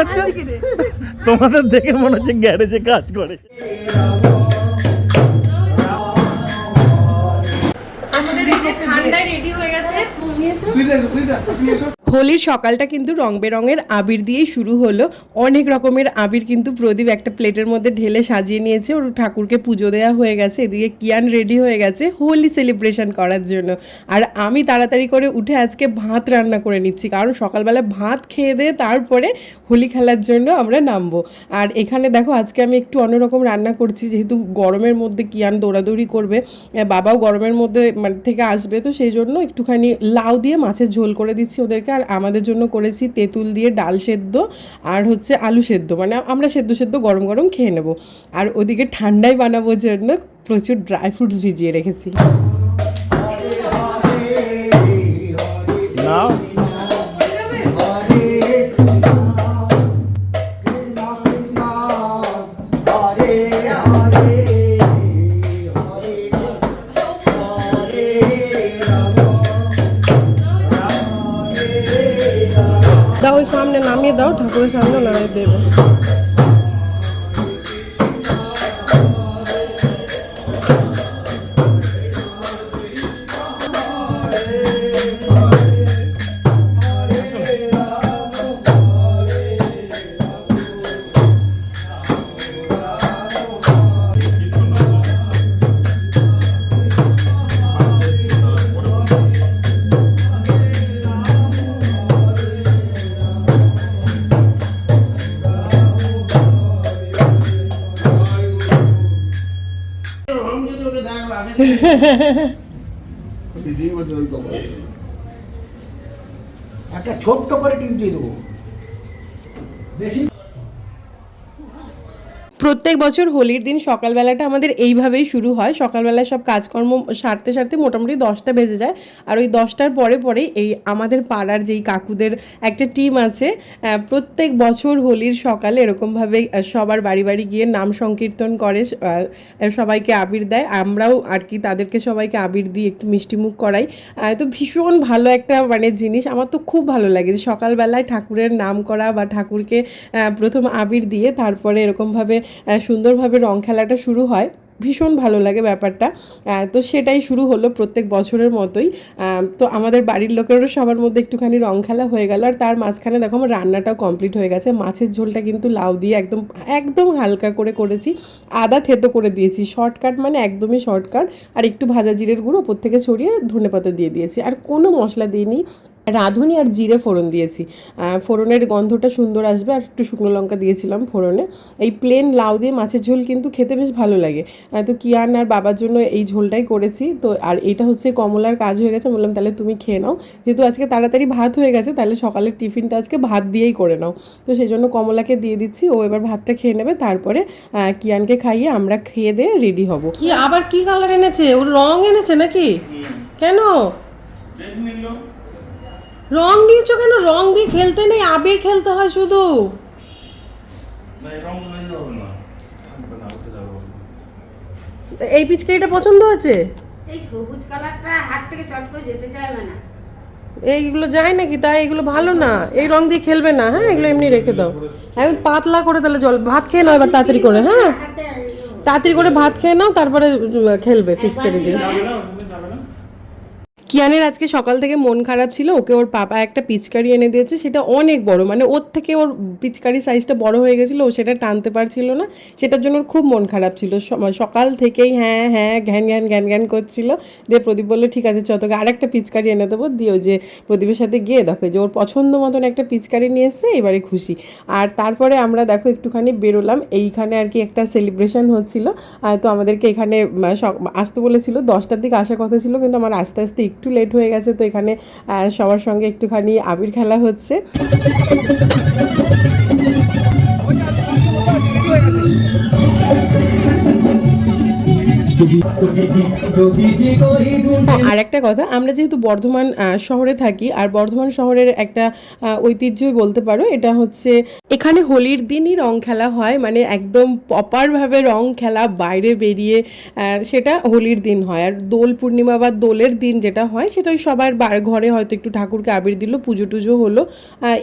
আচ্ছা। তোমাদের দেখে মনে হচ্ছে গ্যারেজে কাজ করে। আমাদের ঠান্ডায় রেডি হয়ে গেছে। হোলির সকালটা কিন্তু রং বেরঙের আবির দিয়েই শুরু হলো। অনেক রকমের আবির কিন্তু প্রদীপ একটা প্লেটের মধ্যে ঢেলে সাজিয়ে নিয়েছে। ওর ঠাকুরকে পুজো দেওয়া হয়ে গেছে। এদিকে কিয়ান রেডি হয়ে গেছে হোলি সেলিব্রেশন করার জন্য। আর আমি তাড়াতাড়ি করে উঠে আজকে ভাত রান্না করে নিচ্ছি। কারণ সকালবেলা ভাত খেয়ে দিয়ে তারপরে হোলি খেলার জন্য আমরা নামবো। আর এখানে দেখো, আজকে আমি একটু অন্যরকম রান্না করছি। যেহেতু গরমের মধ্যে কিয়ান দৌড়াদৌড়ি করবে বাবাও গরমের মধ্যে মানে থেকে আসবে, তো সেই জন্য একটুখানি লাউ দিয়ে মাছের ঝোল করে দিচ্ছি ওদেরকে। আর আমাদের জন্য করেছি তেঁতুল দিয়ে ডাল সেদ্ধ আর হচ্ছে আলু সেদ্ধ। মানে আমরা সেদ্ধ সেদ্ধ গরম গরম খেয়ে নেব। আর ওদিকে ঠান্ডায় বানাবো জন্য প্রচুর ড্রাই ফ্রুটস ভিজিয়ে রেখেছি। নাও। একটা ছোট্ট করে টিপ দিয়ে দেবো। বেশি প্রত্যেক বছর হোলির দিন সকালবেলাটা আমাদের এইভাবেই শুরু হয়। সকালবেলায় সব কাজকর্ম সারতে সারতে মোটামুটি দশটা বেজে যায়। আর ওই দশটার পরে পরে এই আমাদের পাড়ার যেই কাকুদের একটা টিম আছে প্রত্যেক বছর হোলির সকালে এরকমভাবে সবার বাড়ি বাড়ি গিয়ে নাম সংকীর্তন করে সবাইকে আবির দেয়। আমরাও আর কি তাদেরকে সবাইকে আবির দিয়ে একটু মিষ্টিমুখ করাই। তো ভীষণ ভালো একটা মানে জিনিস। আমার তো খুব ভালো লাগে যে সকালবেলায় ঠাকুরের নাম করা বা ঠাকুরকে প্রথম আবির দিয়ে তারপরে এরকমভাবে সুন্দরভাবে রং খেলাটা শুরু হয়। ভীষণ ভালো লাগে ব্যাপারটা। তো সেটাই শুরু হলো প্রত্যেক বছরের মতোই। তো আমাদের বাড়ির লোকেরও সবার মধ্যে একটুখানি রং খেলা হয়ে গেল। আর তার মাঝখানে দেখো আমার রান্নাটাও কমপ্লিট হয়ে গেছে। মাছের ঝোলটা কিন্তু লাউ দিয়ে একদম একদম হালকা করে করেছি। আদা থেতো করে দিয়েছি। শর্টকাট মানে একদমই শর্টকাট। আর একটু ভাজা জিরের গুঁড়ো ওপর থেকে ছড়িয়ে ধনেপাতা দিয়ে দিয়েছি। আর কোনো মশলা দিইনি। রাঁধুনি আর জিরে ফোড়ন দিয়েছি। ফোড়নের গন্ধটা সুন্দর আসবে আর একটু শুকনো লঙ্কা দিয়েছিলাম ফোড়নে। এই প্লেন লাউ দিয়ে মাছের ঝোল কিন্তু খেতে বেশ ভালো লাগে। তো কিয়ান আর বাবার জন্য এই ঝোলটাই করেছি। তো আর এটা হচ্ছে কমলার কাজ হয়ে গেছে। বললাম তাহলে তুমি খেয়ে নাও। যেহেতু আজকে তাড়াতাড়ি ভাত হয়ে গেছে তাহলে সকালের টিফিনটা আজকে ভাত দিয়েই করে নাও। তো সেই জন্য কমলাকে দিয়ে দিচ্ছি। ও এবার ভাতটা খেয়ে নেবে। তারপরে কিয়ানকে খাইয়ে আমরা খেয়ে দিয়ে রেডি হব। কি আবার কি কালার এনেছে? ওর রং এনেছে নাকি? কেন? রং নিয়েছো কেন? রং দিয়ে খেলতে নেই আবির খেলতে হয় শুধু। এই পিচকারিটা পছন্দ হয়েছে? এই সবুজ কালারটা হাত থেকে চট করে যেতে চাইবে না। এইগুলো যায় নাকি? তাই এগুলো ভালো না। এই রং দিয়ে খেলবে না হ্যাঁ? এগুলো এমনি রেখে দাও। একদম পাতলা করে তাহলে জল ভাত খেয়ে নাও এবার তাড়াতাড়ি করে হ্যাঁ? তাড়াতাড়ি করে ভাত খেয়ে নাও তারপরে খেলবে পিচকারি দিয়ে। কিয়ানের আজকে সকাল থেকে মন খারাপ ছিল, ওকে ওর পাপা একটা পিচকারি এনে দিয়েছে, সেটা অনেক বড় মানে ওর থেকে ওর পিচকারি সাইজটা বড় হয়ে গেছিল, ও সেটা টানতে পারছিল না, সেটার জন্য ওর খুব মন খারাপ ছিল। সকাল থেকেই হ্যাঁ হ্যাঁ ঘ্যান ঘ্যান ঘ্যান ঘ্যান করছিল, দিয়ে প্রদীপ বলল, ঠিক আছে, চ, তোকে আরেকটা পিচকারি এনে দেবো। দিয়ে যে প্রদীপের সাথে গিয়ে দেখো যে ওর পছন্দ মতন একটা পিচকারি নিয়ে এসছে, এবারে খুশি। আর তারপরে আমরা দেখো একটুখানি বেরোলাম, এইখানে আর কি একটা সেলিব্রেশন হচ্ছিল। তো আমাদেরকে এখানে আসতে বলেছিল, দশটার দিকে আসার কথা ছিল, কিন্তু আমার আস্তে আস্তে একটু লেট হয়ে গেছে তো এখানে সবার সঙ্গে একটুখানি আবির খেলা হচ্ছে। আর একটা কথা, আমরা যেহেতু বর্ধমান শহরে থাকি, আর বর্ধমান শহরের একটা ঐতিহ্যই বলতে পারো, এটা হচ্ছে এখানে হোলির দিনই রং খেলা হয় মানে একদম প্রপারভাবে রং খেলা বাইরে বেরিয়ে সেটা হোলির দিন হয়। আর দোল পূর্ণিমা বা দোলের দিন যেটা হয়, সেটা ওই সবার ঘরে হয়তো একটু ঠাকুরকে আবির দিল, পুজো টুজো হলো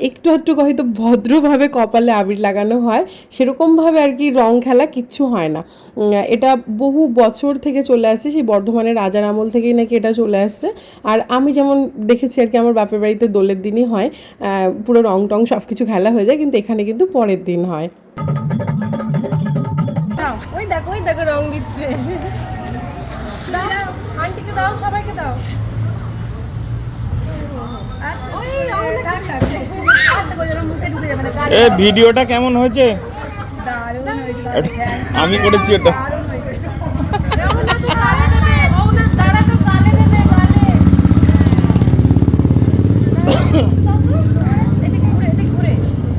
একটু একটু হয়তো ভদ্রভাবে কপালে আবির লাগানো হয়, সেরকমভাবে আর কি রং খেলা কিচ্ছু হয় না। এটা বহু বছর থেকে চলে আসছে সেই বর্ধমানের রাজার আমল থেকেই নাকি এটা চলে আসছে। আর আমি যেমন দেখেছি আর কি আমার বাপের বাড়িতে দোলের দিনই হয় পুরো রং টং সব কিছু খেলা হয়ে যায় কিন্তু এখানে কিন্তু পরের দিন হয়। ওই দেখো ওই দেখো রং দিচ্ছে। আন্টিকে দাও সবাইকে দাও। ওই অনেক আস্তে করে যেন মুখে ঢুকে যাবে না এ ভিডিওটা কেমন হয়েছে? আমি করেছি ওটা দারুণ হয়েছিল বলো রেড কালার তো আমার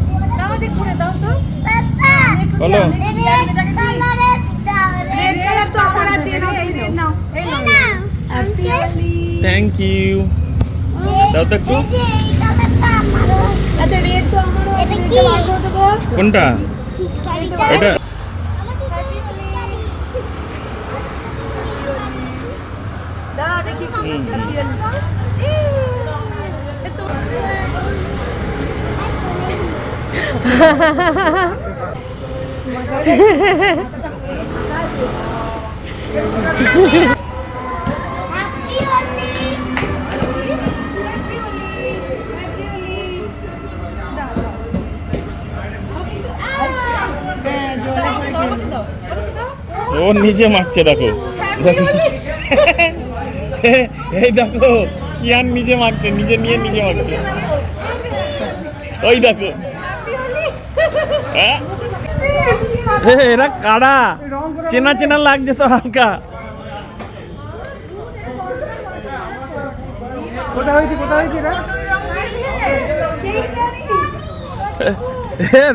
আছে নাও তুমি রেড নাও হ্যাপি হোলি থ্যাংক ইউ দাও তো একটু। কোনটা? এটা। দাও দেখি হ্যাপি হোলি ও নিজে মাখছে দেখো। এই দেখো কি আর নিজে মাখছে নিজে নিয়ে নিজে মাখছে ওই দেখো। হ্যাঁ? এরা কারা? চেনা চেনা লাগছে তো হালকা।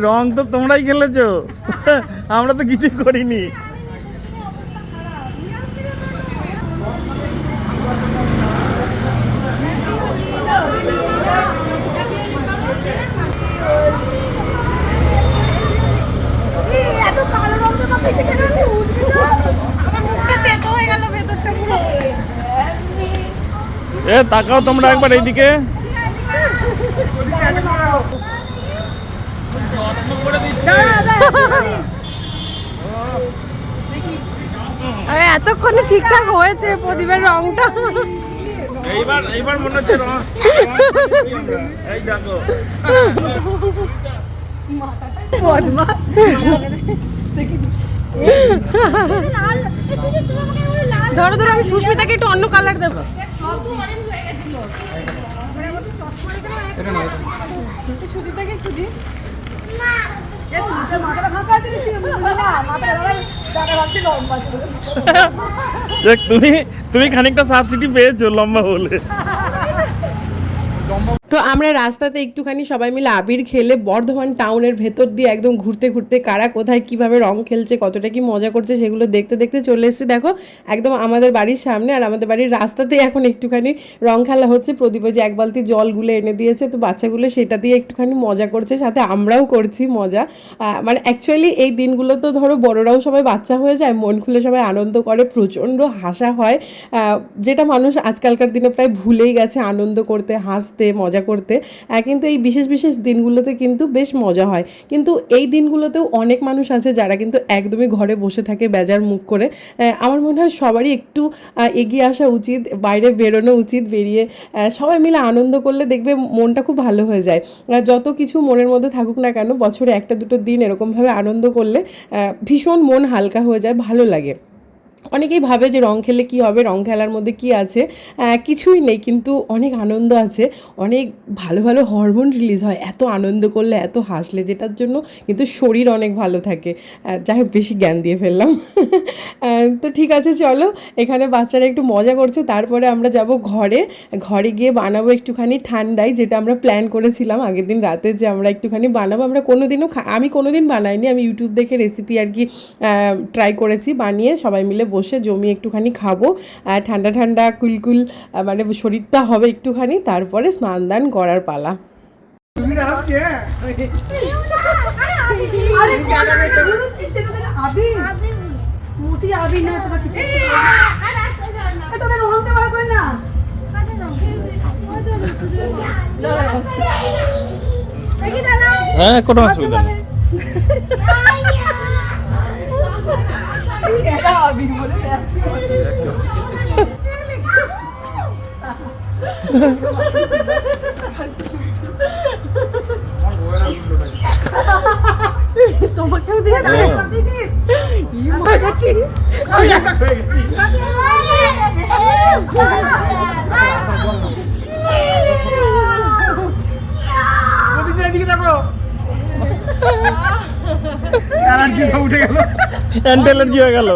রং তো তোমরাই খেলেছো। আমরা তো কিছুই করিনি এত কালো রং তো মাখাইছে কেন আমি উঠবি তো আমার মুখটা তেতো হয়ে গেল ভেতরটা পুরো এ তাকাও তোমরা একবার এইদিকে। এতক্ষণে ঠিকঠাক হয়েছে প্রদীপের রংটা। এইবার এইবার মনে হচ্ছে এই দেখো। বদমাস। ধরো ধরো আমি সুস্মিতাকে একটু অন্য কালার দেবো। তুমি তুমি খানিকটা সাবসিডি পেয়েছ লম্বা বলে। তো আমরা রাস্তাতে একটুখানি সবাই মিলে আবির খেলে বর্ধমান টাউনের ভেতর দিয়ে একদম ঘুরতে ঘুরতে কারা কোথায় কীভাবে রং খেলছে, কতটা কি মজা করছে সেগুলো দেখতে দেখতে চলে এসেছি। দেখো, একদম আমাদের বাড়ির সামনে আর আমাদের বাড়ির রাস্তাতেই এখন একটুখানি রং খেলা হচ্ছে। প্রদীপ যে এক বালতি জলগুলো এনে দিয়েছে, তো বাচ্চাগুলো সেটা দিয়ে একটুখানি মজা করছে, সাথে আমরাও করছি মজা। মানে অ্যাকচুয়ালি এই দিনগুলো তো ধরো বড়রাও সবাই বাচ্চা হয়ে যায়, মন খুলে সবাই আনন্দ করে, প্রচণ্ড হাসা হয়। যেটা মানুষ আজকালকার দিনে প্রায় ভুলেই গেছে, আনন্দ করতে, হাসতে, মজা করতে কিন্তু এই বিশেষ বিশেষ দিনগুলোতে কিন্তু বেশ মজা হয়। কিন্তু এই দিনগুলোতেও অনেক মানুষ আছে যারা কিন্তু একদমই ঘরে বসে থাকে বেজার মুখ করে। আমার মনে হয় সবারই একটু এগিয়ে আসা উচিত, বাইরে বেরোনো উচিত, বেরিয়ে সবাই মিলে আনন্দ করলে দেখবে মনটা খুব ভালো হয়ে যায়। যত কিছু মনের মধ্যে থাকুক না কেন, বছরে একটা দুটো দিন এরকমভাবে আনন্দ করলে ভীষণ মন হালকা হয়ে যায়, ভালো লাগে। অনেকেই ভাবে যে রং খেলে কি হবে, রং খেলার মধ্যে কি আছে? কিছুই নেই, কিন্তু অনেক আনন্দ আছে। অনেক ভালো ভালো হরমোন রিলিজ হয়। এত আনন্দ করলে, এত হাসলে, যেটার জন্য কিন্তু শরীর অনেক ভালো থাকে। যাই হোক, বেশি জ্ঞান দিয়ে ফেললাম। তো ঠিক আছে, চলো। এখানে বাচ্চারা একটু মজা করছে। তারপরে আমরা যাব ঘরে। ঘরে গিয়ে বানাবো একটুখানি ঠান্ডায়, যেটা আমরা প্ল্যান করেছিলাম আগের দিন রাতে যে আমরা একটুখানি বানাবো। আমরা কোনোদিনও খা- আমি কোনো দিন বানাইনি। আমি ইউটিউব দেখে রেসিপি আর কি ট্রাই করেছি, বানিয়ে সবাই মিলে বসে জমি একটুখানি খাব আর ঠান্ডা ঠান্ডা কুলকুল মানে শরীরটা হবে একটুখানি তারপরে স্নান দান করার পালা আরে বলছি সেটা থেকে আবি মোটি আবি না তোমার কিছু তোদের রংটা বার না হ্যাঁ কোনো অসুবিধা নেই এটা আবি বলে তোমাকেও দিয়ে দাও দিদিস অ্যান্টি অ্যালার্জি হয়ে গেল।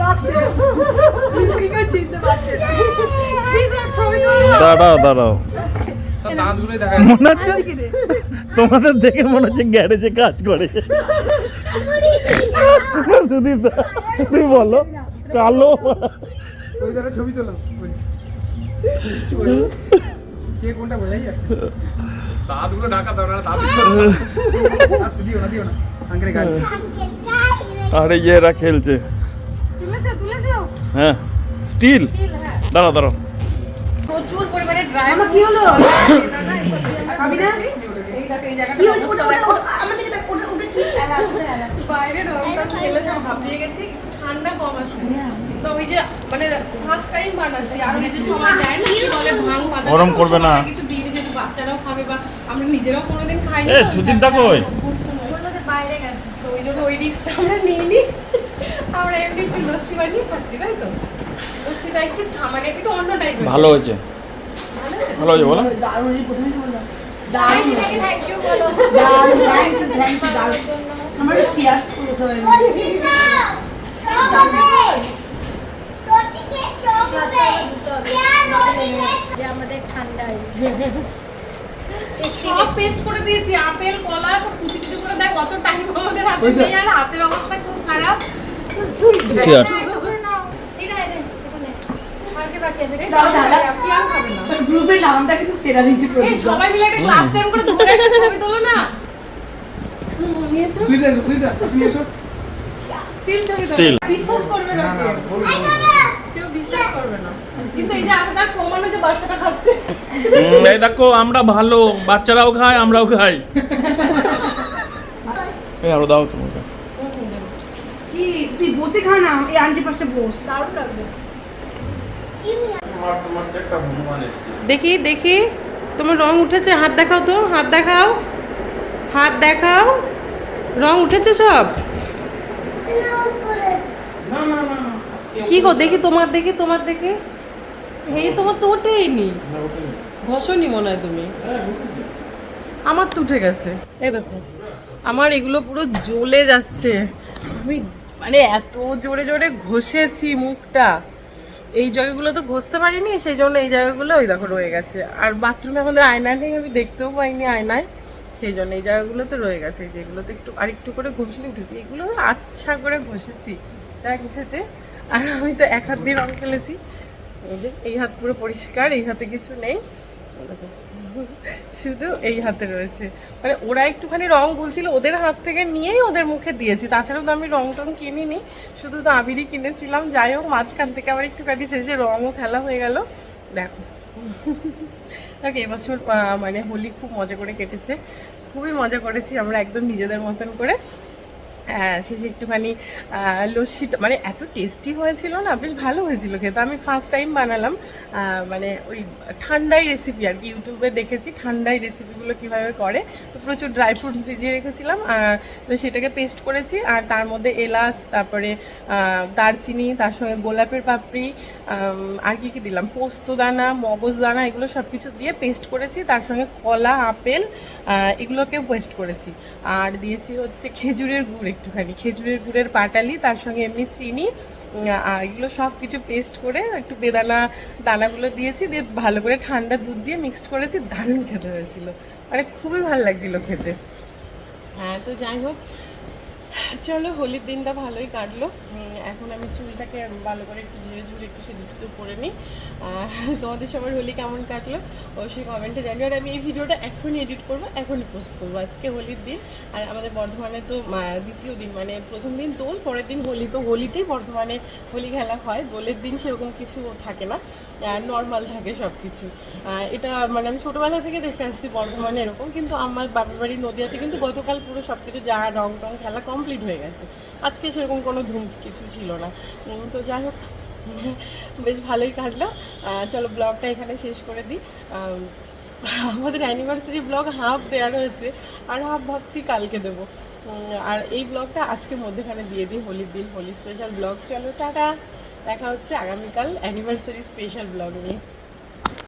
পারছে না ঠিক আছে ছবি তুলো দাঁড়াও। দাঁড়াও মনে হচ্ছে তোমাদের দেখে মনে হচ্ছে গ্যারেজে কাজ করে। সুদীপ দা, তুমি বলো। কালো। ওই দ্বারা ছবি তোলাম কে কোনটা বোঝাই যাচ্ছে দাঁতগুলো ঢাকা দাও না দাঁত। দিও না দিও না। আঙ্কেলে গায়ে। আরে এরা খেলছে। তুলেছো তুলেছো? হ্যাঁ স্টিল। দাঁড়াও দাঁড়াও। প্রচুর পরিমাণে ড্রাই আমার কি হলো? খাবি না? কি ওটা ওটা ওটা ওটা বাইরে রংটা খেলে সব ভাবিয়ে গেছি। ঠান্ডা কম আছে। তো ওই যে মানে ফার্স্ট টাইম বানাচ্ছি আর ওই যে সবাই দেয় না কি বলে ভাঙ পাতা গরম করবে না। কিছু দিন যেহেতু বাচ্চারাও খাবে বা আমরা নিজেরাও কোনোদিন খাই এ, সুদীপ দা কই? বাইরে গেছে। তো ওই জন্য ওই রিস্কটা আমরা নিয়ে নিই আমরা এমনি একটু লস্যি বানিয়ে খাচ্ছি তাই তো? লস্যিটা একটু মানে একটু অন্য টাইপের ভালো হয়েছে। ভালো আছে ভালো হয়েছে বলো। দারুণ এই প্রথমেই বললাম। দারুণ দারুণ থ্যাংক ইউ থ্যাংক ইউ দারুণ। আমার চিয়ার্স করো সবাই মিলে। যে আমাদের ঠান্ডায় সব পেস্ট করে দিয়েছি আপেল কলা সব কুচি কুচি করে দেয় কত টাইম আমাদের হাতে নেই আর হাতের অবস্থা খুব খারাপ। চিয়ার্স এটা এটা এখানে। আর কে বাকি আছে দাও দাদা কি আর খাবে না। গ্রুপের নামটা কিন্তু সেরা দিয়েছে এই সবাই মিলে একটা ক্লাস টাইম করে ধরে একটা ছবি তোলো না। সুইটা এসো। Still Still. বিশ্বাস করবে না কেউ। বিশ্বাস করবে না। কিন্তু এই যে আমাদের প্রমাণ হচ্ছে বাচ্চাটা খাচ্ছে। এই দেখো আমরা ভালো। বাচ্চারাও খায় আমরাও খাই। এই আরও দাও তোমাকে। কি তুই বসে খা না। এই আন্টি পাশে বস। দারুণ লাগবে। তোমার তোমার তো একটা হনুমান এসছে। দেখি দেখি। তোমার রং উঠেছে? হাত দেখাও তো হাত দেখাও। হাত দেখাও। রং উঠেছে সব? কি গো দেখি তোমার দেখি তোমার দেখি। এই তোমার তো ওঠেইনি। ঘষনি মনে হয় তুমি। আমার তো উঠে গেছে। এই দেখো আমার এগুলো পুরো জ্বলে যাচ্ছে। আমি মানে এত জোরে জোরে ঘষেছি মুখটা। এই জায়গাগুলো তো ঘষতে পারিনি সেই জন্য এই জায়গাগুলো ওই দেখো রয়ে গেছে। আর বাথরুমে আমাদের আয়না নেই আমি দেখতেও পাইনি আয়নায়। সেই জন্য এই জায়গাগুলো তো রয়ে গেছে যেগুলোতে একটু আর একটু করে ঘষলে উঠেছে। এগুলো আচ্ছা করে ঘষেছি। যাক, উঠেছে। আর আমি তো এক হাত দিয়ে রং খেলেছি এই হাত পুরো পরিষ্কার, এই হাতে কিছু নেই। শুধু এই হাতে রয়েছে। মানে ওরা একটুখানি রং বলছিল ওদের হাত থেকে নিয়েই ওদের মুখে দিয়েছি। তাছাড়াও তো আমি রং টং কিনিনি, শুধু তো আবিরই কিনেছিলাম। যাই হোক, মাঝখান থেকে আবার একটুখানি শেষে রঙও খেলা হয়ে গেল। দেখো। দেখ এবছর মানে হোলি খুব মজা করে কেটেছে। খুবই মজা করেছি আমরা একদম নিজেদের মতন করে। হ্যাঁ শেষে একটুখানি লস্যিটা মানে এত টেস্টি হয়েছিল না, বেশ ভালো হয়েছিল খেতে। আমি ফার্স্ট টাইম বানালাম মানে ওই ঠান্ডাই রেসিপি আর কি, ইউটিউবে দেখেছি ঠান্ডাই রেসিপিগুলো কীভাবে করে। তো প্রচুর ড্রাই ফ্রুটস ভিজিয়ে রেখেছিলাম, আর তো সেটাকে পেস্ট করেছি, আর তার মধ্যে এলাচ, তারপরে দারচিনি, তার সঙ্গে গোলাপের পাপড়ি আর কি কি দিলাম? পোস্তদানা মগজদানা এগুলো সব কিছু দিয়ে পেস্ট করেছি। তার সঙ্গে কলা, আপেল এগুলোকে পেস্ট করেছি। আর দিয়েছি হচ্ছে খেজুরের গুড় একটুখানি খেজুরের গুড়ের পাটালি, তার সঙ্গে এমনি চিনি এগুলো সব কিছু পেস্ট করে একটু বেদানা দানাগুলো দিয়েছি, দিয়ে ভালো করে ঠান্ডা দুধ দিয়ে মিক্সড করেছি, দারুণ খেতে হয়েছিল। মানে খুবই ভালো লাগছিল খেতে। হ্যাঁ তো যাই হোক, চলো, হোলির দিনটা ভালোই কাটলো। এখন আমি চুলটাকে ভালো করে একটু ঝেড়ে ঝুড়ে একটু সেদিক তো করে নিই। তোমাদের সবার হোলি কেমন কাটলো অবশ্যই কমেন্টে জানিও। আর আমি এই ভিডিওটা এখনই এডিট করব, এখনই পোস্ট করব। আজকে হোলির দিন আর আমাদের বর্ধমানে তো দ্বিতীয় দিন মানে প্রথম দিন দোল, পরের দিন হোলি। তো হোলিতেই বর্ধমানে হোলি খেলা হয়। দোলের দিন সেরকম কিছু থাকে না নর্মাল থাকে সব কিছু এটা মানে আমি ছোটোবেলা থেকে দেখে আসছি বর্ধমানে এরকম। কিন্তু আমার বাবার বাড়ি নদিয়াতে কিন্তু গতকাল পুরো সব কিছু যা রং টং খেলা কমপ্লিট হয়ে গেছে। আজকে সেরকম কোনো ধুম কিছু ছিল না। তো যাই হোক, বেশ ভালোই কাটলো। চলো ব্লগটা এখানে শেষ করে দিই। আমাদের অ্যানিভার্সারি ব্লগ হাফ দেওয়া রয়েছে, আর হাফ ভাবছি কালকে দেবো। আর এই ব্লগটা আজকে মধ্যেখানে দিয়ে দিই, হোলির দিন, হোলি স্পেশাল ব্লগ চলো, টাটা। দেখা হচ্ছে আগামীকাল অ্যানিভার্সারি স্পেশাল ব্লগ নিয়ে।